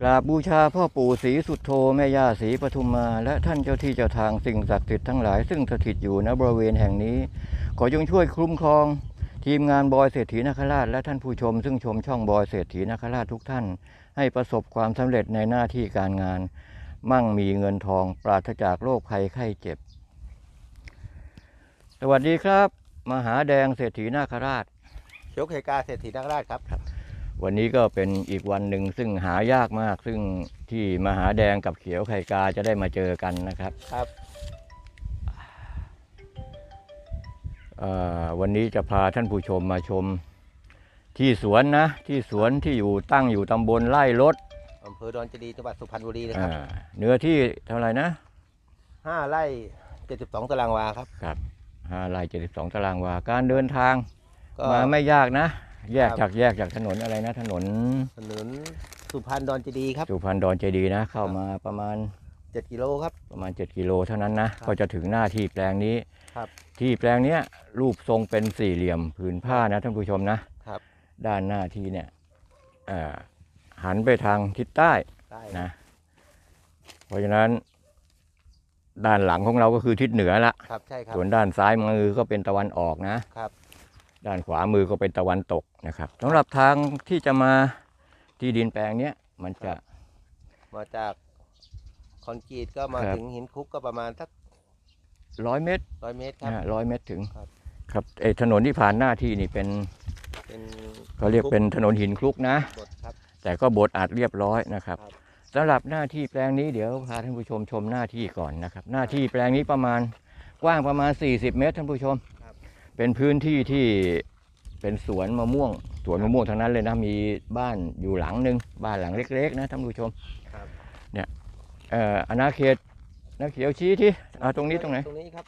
กราบบูชาพ่อปู่ศรีสุดโธแม่ย่าศรีปทุมมา และท่านเจ้าที่เจ้าทางสิ่งศักดิ์สิทธิ์ทั้งหลายซึ่งสถิตอยู่ณบริเวณแห่งนี้ ขอจงช่วยคุ้มครอง ทีมงานบอยเศรษฐีนาคราชและท่านผู้ชม ซึ่งชมช่องบอยเศรษฐีนาคราชทุกท่าน ให้ประสบความสำเร็จในหน้าที่การงาน มั่งมีเงินทองปราศจากโรคภัยไข้เจ็บ สวัสดีครับ มหาแดงเศรษฐีนาคราชยกเหตุการณ์เศรษฐีนักราชครับ วันนี้ก็เป็นอีกวันหนึ่งซึ่งหายากมาก ซึ่งที่มหาแดงกับเขียวไข่กาจะได้มาเจอกันนะครับครับเอ่อวันนี้จะพาท่านผู้ชมมาชม ที่สวนนะ ที่สวนที่อยู่ตั้งอยู่ตำบลไร่รถอำเภอดอนเจดีย์จังหวัดสุพรรณบุรีนะครับอ่าเนื้อที่เท่าไหร่นะห้าไร่เจ็ดสิบสองตารางวาครับครับห้าไร่เจ็ดสิบสองตารางวา การเดินทางก็มาไม่ยากนะ แยกครับจากแยกจากถนนอะไรนะ ถนนถนนสุพรรณดอนเจดีย์ครับ สุพรรณดอนเจดีย์นะ เข้ามาประมาณเจ็ดกิโลครับ ประมาณ 7 กิโลเท่านั้นนะครับก็จะถึงหน้าที่แปลงนี้ครับ ที่แปลงเนี้ยรูปทรงเป็นสี่เหลี่ยมผืนผ้านะท่านผู้ชมนะครับ ด้านหน้าที่เนี่ยเอ่อหันไปทางทิศใต้ได้นะ เพราะฉะนั้น ด้านหลังของเราก็คือทิศเหนือละ ครับใช่ครับส่วนด้านซ้ายมือก็เป็นตะวันออกนะครับ ด้านขวามือก็เป็นตะวันตกนะครับสำหรับทางที่จะมาที่ดินแปลงเนี้ยมันจะ มาจากคอนกรีตก็มาครับ ถึงหินคลุกก็ประมาณสักร้อยเมตรร้อยเมตรครับร้อยเมตรถึงครับ ครับไอ้ถนนที่ผ่านหน้าที่นี่เป็นเป็นเขาเรียกเป็นถนนหินคลุกนะ บทครับ แต่ก็บดอัดเรียบร้อยนะครับครับ สำหรับหน้าที่แปลงนี้เดี๋ยวพาท่านผู้ชมชมหน้าที่ก่อนนะครับ หน้าที่แปลงนี้ประมาณกว้างประมาณ 40 เมตรท่านผู้ชมครับ เป็นพื้นที่ที่เป็นสวนมะม่วง สวนมะม่วงทั้งนั้นเลยนะมีบ้านอยู่หลังหนึ่งบ้านหลังเล็ก ๆ นะท่านผู้ชมครับเอ่ออาณาเขตนักเขียวชี้ที่เอาตรงนี้ตรงไหน ตรงนี้ครับ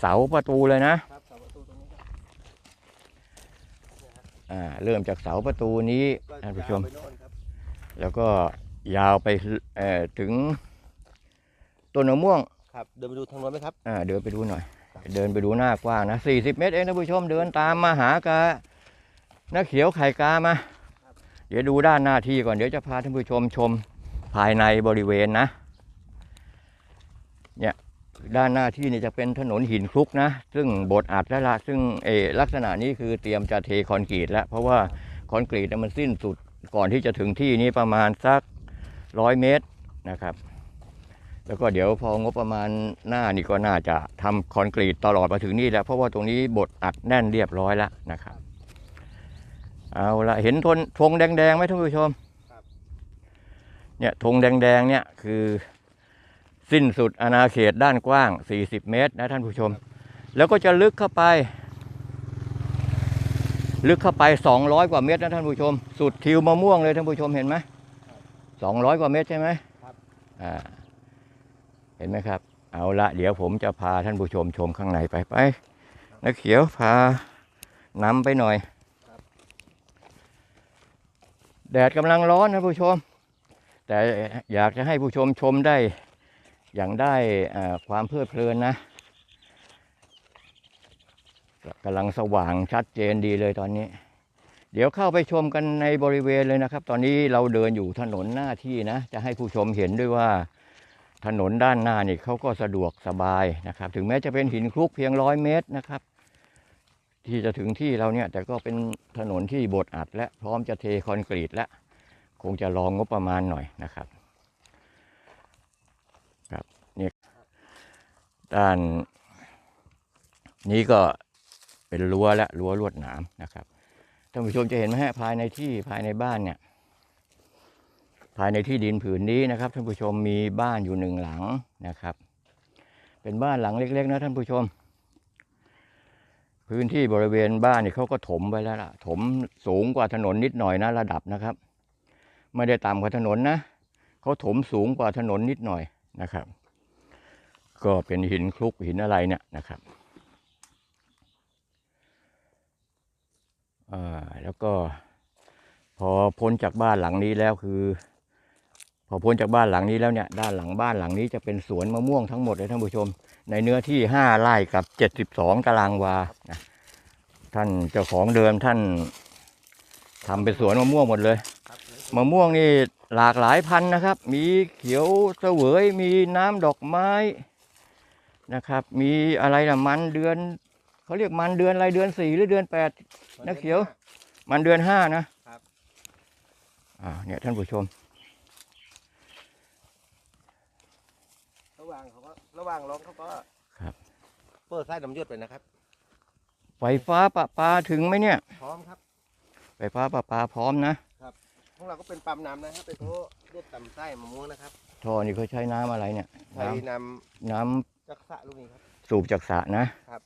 เสาประตูเลยนะครับเสาประตูตรงนี้ครับอ่าเริ่มจากเสาประตูนี้ก็ท่านผู้ชมยาวไปโน่นครับแล้วก็ยาวไปเอ่อถึงต้นมะม่วงครับ เดินไปดูทางโน้นไหมครับอ่าเดินไปดูหน่อย เดินไปดูหน้ากว้างนะ40เมตรเองท่านผู้ชมเดินตามมาหากาน้าเขียวไข่กามา เดี๋ยวดูด้านหน้าที่ก่อนเดี๋ยวจะพาท่านผู้ชมชมภายในบริเวณนะเนี่ยด้านหน้าที่นี่จะเป็นถนนหินคลุกนะ ซึ่งบดอัดแล้วละซึ่งเออลักษณะนี้คือเตรียมจะเทคอนกรีตแล้ว เพราะว่าคอนกรีตมันสิ้นสุดก่อนที่จะถึงที่นี้ประมาณสักร้อยเมตรนะครับ แล้วก็เดี๋ยวพองบประมาณหน้านี่ก็น่าจะทำคอนกรีตตลอดมาถึงนี่แล้วเพราะว่าตรงนี้บดอัดแน่นเรียบร้อยแล้วนะครับ เอาละเห็นธงธงแดงๆไหมท่านผู้ชมครับเนี่ยธงแดงๆเนี่ยคือสิ้นสุดอาณาเขตด้านกว้าง 40 เมตรนะท่านผู้ชม แล้วก็จะลึกเข้าไป ลึกเข้าไป 200 กว่าเมตรนะท่านผู้ชม สุดทิวมะม่วงเลยท่านผู้ชมเห็นไหม200 กว่าเมตรใช่ไหมครับอ่าเห็นไหมครับ เอาละเดี๋ยวผมจะพาท่านผู้ชมชมข้างในไปไปนักเขียวพานำไปหน่อย แดดกำลังร้อนนะผู้ชม แต่อยากจะให้ผู้ชมชมได้อย่างได้ความเพลิดเพลินนะกำลังสว่างชัดเจนดีเลยตอนนี้ เดี๋ยวเข้าไปชมกันในบริเวณเลยนะครับ ตอนนี้เราเดินอยู่ถนนหน้าที่นะ จะให้ผู้ชมเห็นด้วยว่า ถนนด้านหน้านี่เขาก็สะดวกสบายนะครับ ถึงแม้จะเป็นหินคลุกเพียงร้อยเมตรนะครับ ที่จะถึงที่เราเนี่ยแต่ก็เป็นถนนที่บดอัด และพร้อมจะเทคอนกรีตแล้วคงจะรองงบประมาณหน่อยนะครับครับนี่ด้านนี้ก็เป็นรั้วและรั้วลวดหนามนะครับท่านผู้ชมจะเห็นไหมฮะภายในที่ภายในบ้านเนี่ย ภายในที่ดินผืนนี้นะครับ ท่านผู้ชมมีบ้านอยู่หนึ่งหลังนะครับ เป็นบ้านหลังเล็ก ๆ นะท่านผู้ชม พื้นที่บริเวณบ้านเนี่ยเขาก็ถมไว้แล้วล่ะ ถมสูงกว่าถนนนิดหน่อยนะระดับนะครับ ไม่ได้ต่ำกว่าถนนนะเขาถมสูงกว่าถนนนิดหน่อยนะครับ ก็เป็นหินคลุกหินอะไรเนี่ยนะครับอ่าแล้วก็พอพ้นจากบ้านหลังนี้แล้วคือ พอพ้นจากบ้านหลังนี้แล้วเนี่ยด้านหลังบ้านหลังนี้จะเป็นสวนมะม่วงทั้งหมดเลยท่านผู้ชม ในเนื้อที่ห้าไร่กับเจ็ดสิบสองตารางวานะท่านเจ้าของเดิมท่านทำเป็นสวนมะม่วงหมดเลยครับมะม่วงนี่หลากหลายพันธุ์นะครับ มีเขียวเสวยมีน้ำดอกไม้นะครับ มีอะไรล่ะมันเดือนเขาเรียกมันเดือนอะไรเดือนสี่หรือเดือนแปดนักเขียว มันเดือนห้านะครับอ่าเนี่ยท่านผู้ชม ระหว่างเขาก็ ระหว่างร้องเขาก็ครับ เปิดไส้น้ำหยดไปนะครับ ไฟฟ้าประปาถึงไหมเนี่ย พร้อมครับ ไฟฟ้าประปาพร้อมนะ ของเราก็เป็นปั๊มน้ำนะครับเป็นโต๊ะเลือดต่ำไส้มะม่วงนะครับท่อนี่เขาใช้น้ำอะไรเนี่ย ใช้น้นำน้ำำจักสะลูกนี้ครับสูบจากสระนะครับ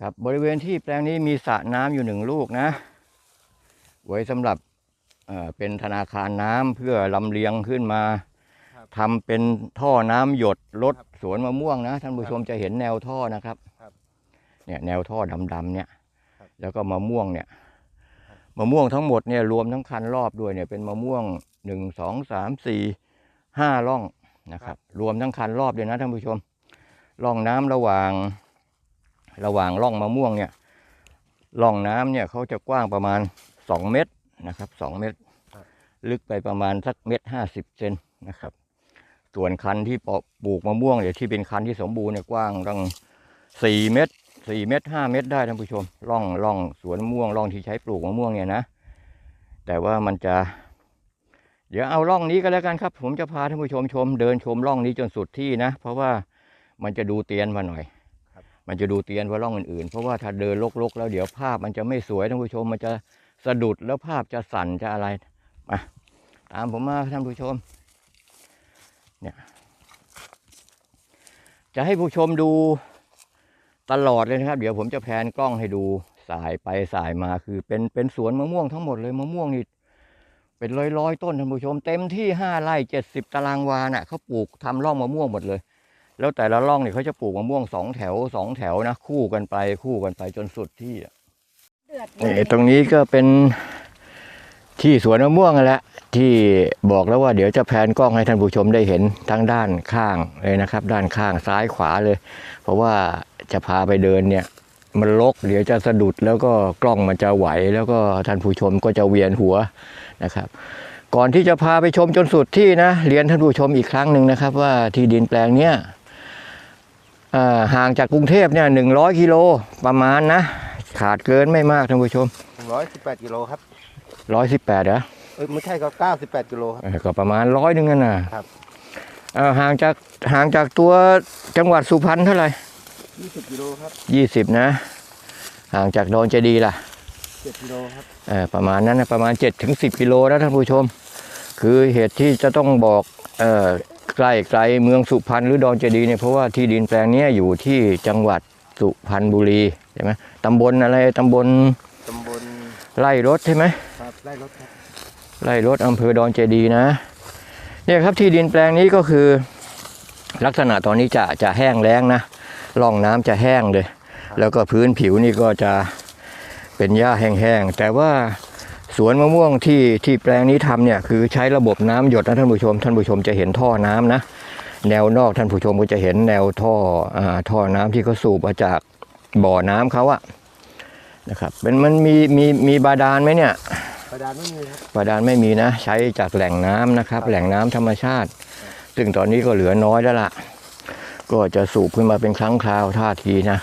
ครับ บริเวณที่แปลงนี้มีสระน้ำอยู่หนึ่งลูกนะ ไว้สำหรับเอ่อเป็นธนาคารน้ำเพื่อลำเลียงขึ้นมาครับ ทำเป็นท่อน้ำหยดลดครับสวนมะม่วงนะท่านผู้ชมจะเห็นแนวท่อนะครับครับเนี่ยแนวท่อดำๆเนี่ยครับแล้วก็มะม่วงเนี่ยครับมะม่วงทั้งหมดเนี่ยรวมทั้งคันรอบด้วยเนี่ยเป็นมะม่วงหนึ่งสองสามสี่ห้าร่องนะครับ รวมทั้งคันรอบเลยนะท่านผู้ชมร่องน้ำระหว่างระหว่างร่องมะม่วงเนี่ยร่องน้ำเนี่ยเขาจะกว้างประมาณสองเมตรนะครับสองเมตรครับลึกไปประมาณสักเมตรห้าสิบเซนนะครับ ส่วนคันที่ปปลูกมะม่วงเนี่ยที่เป็นคันที่สมบูรณ์เนี่ยกว้างตั้งสี่เมตรสี่เมตรห้าเมตรได้ท่านผู้ชมร่องร่องสวนมะม่วงร่องที่ใช้ปลูกมะม่วงเนี่ยนะ แต่ว่ามันจะ เดี๋ยวเอาร่องนี้ก็แล้วกันครับ ผมจะพาท่านผู้ชมชม เดินชมร่องนี้จนสุดที่นะ เพราะว่ามันจะดูเตียนมาหน่อยครับมันจะดูเตียนกว่าร่องอื่นๆ เพราะว่าถ้าเดินลกๆ แล้วเดี๋ยวภาพมันจะไม่สวยท่านผู้ชม มันจะสะดุดแล้วภาพจะสั่นจะอะไรมาตามผมมาท่านผู้ชม เนี่ยจะให้ผู้ชมดูตลอดเลยนะครับ เดี๋ยวผมจะแพนกล้องให้ดูสายไปสายมาคือเป็นเป็นสวนมะม่วงทั้งหมดเลยมะม่วงนี่เป็นร้อยร้อยๆต้นท่านผู้ชม เต็มที่ห้าไร่เจ็ดสิบตารางวาน่ะเขาปลูกทำร่องมะม่วงหมดเลย แล้วแต่ละร่องเนี่ยเขาจะปลูกมะม่วงสองแถวสองแถวนะคู่กันไปคู่กันไปจนสุดที่อะเดือดนี่ตรงนี้ก็เป็น ที่สวนมะม่วงนั่นแหละที่บอกแล้วว่าเดี๋ยวจะแพนกล้องให้ท่านผู้ชมได้เห็นทั้งด้านข้างเลยนะครับ ด้านข้างซ้ายขวาเลย เพราะว่าจะพาไปเดินเนี่ยมันลกเดี๋ยวจะสะดุดแล้วก็กล้องมันจะไหว แล้วก็ท่านผู้ชมก็จะเวียนหัวนะครับ ก่อนที่จะพาไปชมจนสุดที่นะเรียนท่านผู้ชมอีกครั้งหนึ่งนะครับ ว่าที่ดินแปลงเนี้ยห่างจากกรุงเทพเนี่ยหนึ่งร้อยกิโลประมาณนะ ขาดเกินไม่มากท่านผู้ชมหนึ่งร้อยสิบแปดกิโลครับ ร้อยสิบแปดเหรอเอ้ยไม่ใช่ก็เก้าสิบแปดกิโลครับ เออก็ประมาณร้อยหนึ่งนั่นนะครับ เอ่อห่างจากห่างจากตัวจังหวัดสุพรรณเท่าไหร่ยี่สิบกิโลครับยี่สิบนะ ห่างจากดอนเจดีย์ล่ะ เจ็ดกิโลครับ เออประมาณนั้นนะประมาณ7ถึง10กิโลนะท่านผู้ชม คือเหตุที่จะต้องบอกเออใกล้ไกลเมืองสุพรรณหรือดอนเจดีย์เนี่ยเพราะว่าที่ดินแปลงเนี้ยอยู่ที่จังหวัดสุพรรณบุรีใช่ไหมตำบลอะไรตำบลตำบลไร่รถใช่ไหมครับ ไร่รถครับไร่รถอำเภอดอนเจดีนะเนี่ยครับที่ดินแปลงนี้ก็คือลักษณะตอนนี้จะจะแห้งแล้งนะร่องน้ำจะแห้งเลย แล้วก็พื้นผิวนี่ก็จะเป็นหญ้าแห้งๆแต่ว่าสวนมะม่วงที่ที่แปลงนี้ทำเนี่ยคือใช้ระบบน้ำหยดนะท่านผู้ชม ท่านผู้ชมจะเห็นท่อน้ำนะ แนวนอกท่านผู้ชมก็จะเห็นแนวท่ออท่อน้ำที่เขาสูบมาจากบ่อน้ำเขาอะนะครับเป็นมันมีมีมีบาดาลไหมเนี่ย ประดานไม่มีครับบาดาลไม่มีนะ ใช้จากแหล่งน้ำนะครับ แหล่งน้ำธรรมชาติ ซึ่งตอนนี้ก็เหลือน้อยแล้วล่ะ ก็จะสูบขึ้นมาเป็นครั้งคราวท่าทีนะ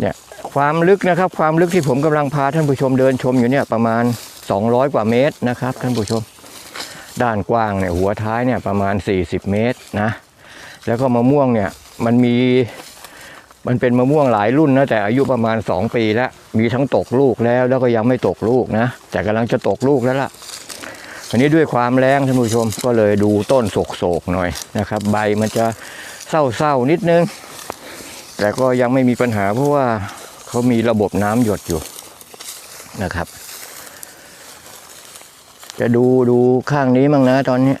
เนี่ยความลึกนะครับ ความลึกที่ผมกำลังพาท่านผู้ชมเดินชมอยู่เนี่ยประมาณ 200 กว่าเมตรนะครับ ท่านผู้ชม ด้านกว้างเนี่ยหัวท้ายเนี่ยประมาณ 40 เมตรนะ แล้วก็มะม่วงเนี่ยมันมี มันเป็นมะม่วงหลายรุ่นนะแต่อายุประมาณ 2 ปีแล้ว มีทั้งตกลูกแล้วแล้วก็ยังไม่ตกลูกนะ แต่กำลังจะตกลูกแล้วล่ะอันนี้ด้วยความแรงท่านผู้ชมก็เลยดูต้นโศกๆหน่อยนะครับ ใบมันจะเศร้าๆนิดนึง แต่ก็ยังไม่มีปัญหาเพราะว่าเขามีระบบน้ำหยดอยู่นะครับ จะดูดูข้างนี้มั่งนะตอนนี้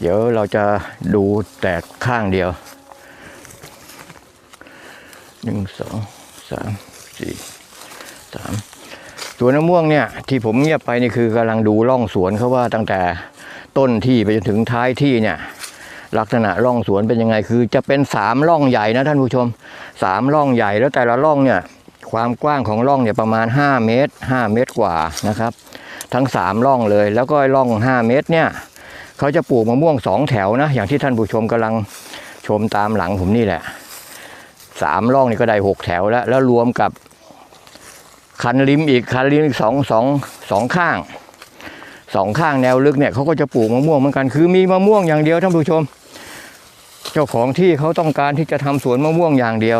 เดี๋ยวเราจะดูแต่ข้างเดียว หนึ่งสองสามสี่สามสวนมะม่วงเนี่ยที่ผมเงียบไปนี่คือกำลังดูร่องสวนเขาว่าตั้งแต่ต้นที่ไปจนถึงท้ายที่เนี่ยลักษณะร่องสวนเป็นยังไงคือ จะเป็นสามร่องใหญ่นะท่านผู้ชมสามร่องใหญ่แล้วแต่ละร่องเนี่ยความกว้างของร่องเนี่ยประมาณ 5 เมตร 5 เมตรกว่านะครับ ทั้งสามร่องเลย แล้วก็ร่องห้าเมตรเนี่ยเขาจะปลูกมะม่วงสองแถวนะ อย่างที่ท่านผู้ชมกำลังชมตามหลังผมนี่แหละ สามร่องนี่ก็ได้หกแถวแล้ว แล้วรวมกับคันริมอีกคันริมอีกสองสองสองข้างสองข้างแนวลึกเนี่ยเขาก็จะปลูกมะม่วงเหมือนกันคือมีมะม่วงอย่างเดียวท่านผู้ชม เจ้าของที่เขาต้องการที่จะทำสวนมะม่วงอย่างเดียว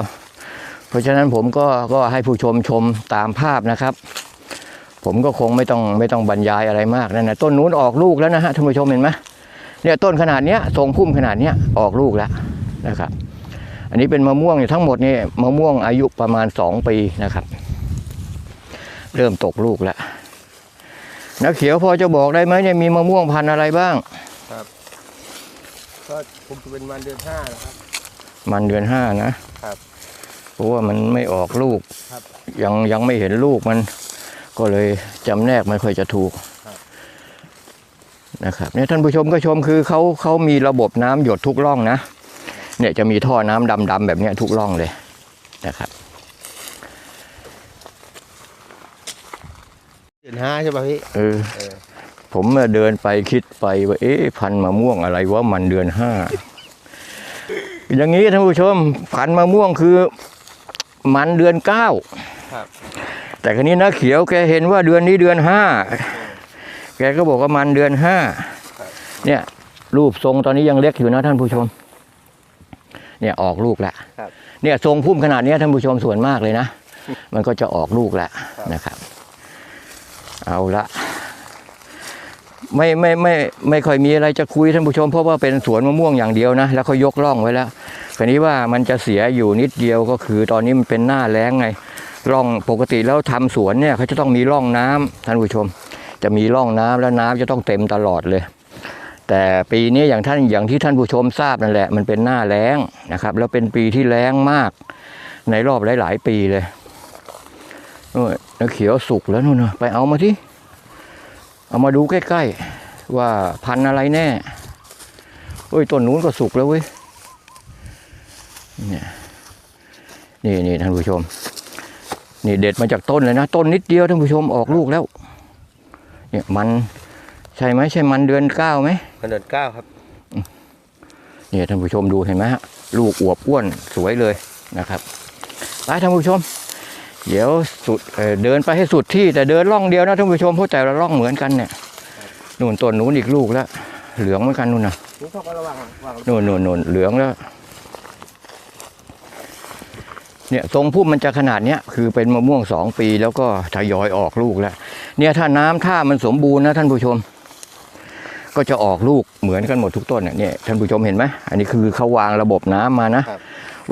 เพราะฉะนั้นผมก็ก็ให้ผู้ชมชมตามภาพนะครับ ผมก็คงไม่ต้องไม่ต้องบรรยายอะไรมากนั่นนะต้นนู้นออกลูกแล้วนะฮะท่านผู้ชมเห็นไหมเนี่ยต้นขนาดเนี้ยทรงพุ่มขนาดเนี้ยออกลูกแล้วนะครับ อันนี้เป็นมะม่วงเนี่ยทั้งหมดนี่มะม่วงอายุประมาณสองปีนะครับ เริ่มตกลูกแล้วนักเขียวพอจะบอกได้ไหมเนี่ยมีมะม่วงพันธุ์อะไรบ้างก็คงจะเป็นวันเดือนห้านะครับ มันเดือนห้านะครับเพราะว่ามันไม่ออกลูกครับ ยังยังไม่เห็นลูกมัน ก็เลยจำแนกไม่ค่อยจะถูกครับนะครับเนี่ยท่านผู้ชมก็ชมคือเขาเขามีระบบน้ำหยดทุกร่องนะ เนี่ยจะมีท่อน้ำดำๆแบบเนี้ยทุกร่องเลยนะครับเดือนห้าใช่ป่ะพี่เออเออผมเมื่อเดินไปคิดไปว่าเอ๊ะพันธุ์มะม่วงอะไรว่ามันเดือนห้าอย่างนี้ท่านผู้ชมพันธุ์มะม่วงคือมันเดือนเก้าครับแต่คราวนี้นะเขียวแกเห็นว่าเดือนนี้เดือนห้าแกก็บอกว่ามันเดือนห้าครับเนี่ยรูปทรงตอนนี้ยังเล็กอยู่นะท่านผู้ชม เนี่ยออกลูกแล้วครับเนี่ยทรงพุ่มขนาดเนี้ยท่านผู้ชมส่วนมากเลยนะ มันก็จะออกลูกแล้วครับนะครับ เอาละไม่ไม่ไม่ไม่ค่อยมีอะไรจะคุยท่านผู้ชม เพราะว่าเป็นสวนมะม่วงอย่างเดียวนะแล้วเขายกร่องไว้แล้วคราวนี้ว่ามันจะเสียอยู่นิดเดียวก็คือ ตอนนี้มันเป็นหน้าแล้งไงร่องปกติแล้วทำสวนเนี่ยเขาจะต้องมีร่องน้ำท่านผู้ชม จะมีร่องน้ำแล้วน้ำจะต้องเต็มตลอดเลย แต่ปีนี้อย่างท่านอย่างที่ท่านผู้ชมทราบนั่นแหละ มันเป็นหน้าแล้งนะครับ แล้วเป็นปีที่แล้งมาก ในรอบหลาย ๆ ปีเลยโอ้ยน้ำเขียวสุกแล้วนู่นนะไปเอามาที่ เอามาดูใกล้ ๆ ว่าพันอะไรแน่เฮ้ยต้นนู้นก็สุกแล้วเว้ยเนี่ยนี่นี่ท่านผู้ชม นี่เด็ดมาจากต้นเลยนะ ต้นนิดเดียวท่านผู้ชมออกลูกแล้ว เนี่ยมัน ใช่ไหมใช่มันเดือนเก้าไหมวันเดือนเก้าครับเนี่ยท่านผู้ชมดูเห็นไหมฮะลูกอวบอ้วนสวยเลยนะครับไปท่านผู้ชม เดี๋ยวสุดเอ่อเดินไปให้สุดที่แต่เดินร่องเดียวนะท่านผู้ชมเพราะแต่ละร่องเหมือนกันเนี่ยนู่นต้นนู้นอีกลูกแล้วเหลืองเหมือนกันนู่นนะนี่เขาก็ระวังวางนู่นนู่นนู่นเหลืองแล้วเนี่ยทรงพุ่มมันจะขนาดเนี้ยคือเป็นมะม่วงสองปีแล้วก็ทยอยออกลูกแล้ว เนี่ยถ้าน้ำท่ามันสมบูรณ์นะท่านผู้ชม ก็จะออกลูกเหมือนกันหมดทุกต้นเนี่ยเนี่ยท่านผู้ชมเห็นไหมอันนี้คือเขาวางระบบน้ำมานะครับ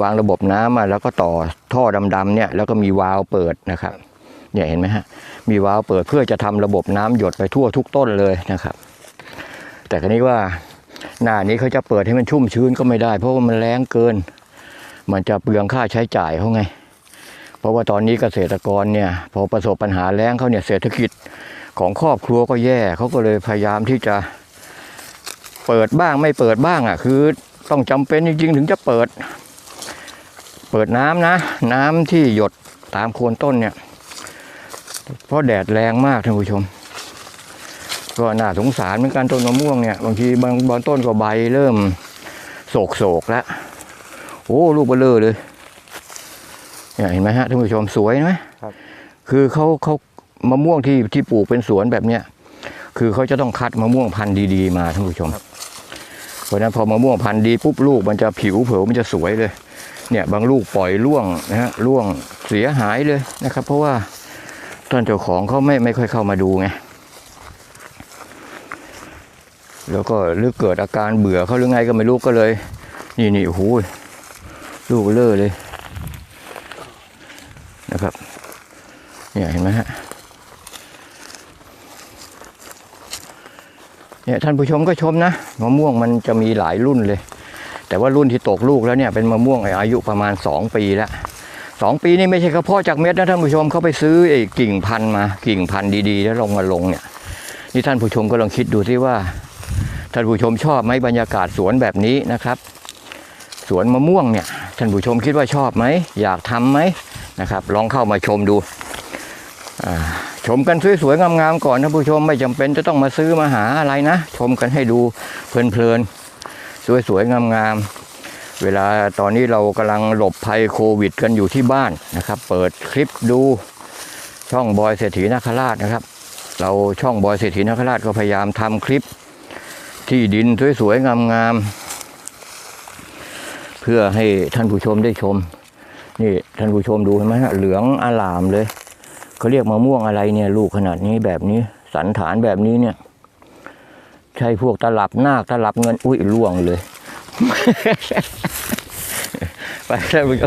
วางระบบน้ำมาแล้วก็ต่อท่อดำๆเนี่ยแล้วก็มีวาล์วเปิดนะครับเนี่ยเห็นไหมฮะมีวาล์วเปิดเพื่อจะทำระบบน้ำหยดไปทั่วทุกต้นเลยนะครับ แต่คราวนี้ว่าหน้านี้เขาจะเปิดให้มันชุ่มชื้นก็ไม่ได้ เพราะว่ามันแรงเกิน มันจะเปลืองค่าใช้จ่ายเขาไง เพราะว่าตอนนี้เกษตรกรเนี่ยพอประสบปัญหาแล้งเขาเนี่ยเศรษฐกิจของครอบครัวก็แย่เขาก็เลยพยายามที่จะ เปิดบ้างไม่เปิดบ้างอะ คือต้องจำเป็นจริงๆ ถึงจะเปิด เปิดน้ำนะ น้ำที่หยดตามโคนต้นเนี่ย เพราะแดดแรงมากท่านผู้ชม ก็น่าสงสารเหมือนกันต้นมะม่วงเนี่ยบางทีบางบางต้นก็ใบเริ่มโศกโศกๆแล้วโอ้ลูกเบลอเลยเนี่ยเห็นไหมฮะท่านผู้ชมสวยไหมครับ คือเขาเขามะม่วงที่ที่ปลูกเป็นสวนแบบเนี้ยคือเขาจะต้องคัดมะม่วงพันธุ์ดีๆมาท่านผู้ชมเพ ราะนั้นพอมะม่วงพันธุ์ดีปุ๊บลูกมันจะผิวเผิวมันจะสวยเลย เนี่ยบางลูกปล่อยร่วงนะฮะร่วงเสียหายเลยนะครับ เพราะว่าท่านเจ้าของเขาไม่ไม่ค่อยเข้ามาดูไงแล้วก็หรือเกิดอาการเบื่อเขาหรือไงก็ไม่รู้ก็เลย นี่นี่โอ้โหลูกเบลอเลยนะครับเนี่ยเห็นไหมฮะ เนี่ยท่านผู้ชมก็ชมนะมะม่วงมันจะมีหลายรุ่นเลย แต่ว่ารุ่นที่ตกลูกแล้วเนี่ยเป็นมะม่วงอายุประมาณ 2 ปีแล้วสองปีนี่ไม่ใช่เฉพาะจากเม็ดนะท่านผู้ชมเขาไปซื้อไอ้กิ่งพันธุ์มากิ่งพันธุ์ดีๆ แล้วลงมาลงเนี่ยนี่ท่านผู้ชมก็ลองคิดดูสิว่าท่านผู้ชมชอบไหมบรรยากาศสวนแบบนี้นะครับ สวนมะม่วงเนี่ยท่านผู้ชมคิดว่าชอบไหมอยากทำไหมนะครับ ลองเข้ามาชมดูอ่า ชมกันสวยๆงามๆก่อนท่านผู้ชมไม่จำเป็นจะต้องมาซื้อมาหาอะไรนะ ชมกันให้ดูเพลินๆสวยๆงามๆเวลาตอนนี้เรากำลังหลบภัยโควิด กันอยู่ที่บ้านนะครับ เปิดคลิปดูช่องบอยเศรษฐีนาคราชนะครับ เราช่องบอยเศรษฐีนาคราชก็พยายามทำคลิปที่ดินสวยๆงามๆเพื่อให้ท่านผู้ชมได้ชม นี่ท่านผู้ชมดูเห็นไหมฮะเหลืองอลามเลย เขาเรียกมะม่วงอะไรเนี่ย ลูกขนาดนี้แบบนี้ สันฐานแบบนี้เนี่ย ใช่พวกตลับนาคตลับเงิน อุ้ยล่วงเลย ไปแล้วมึง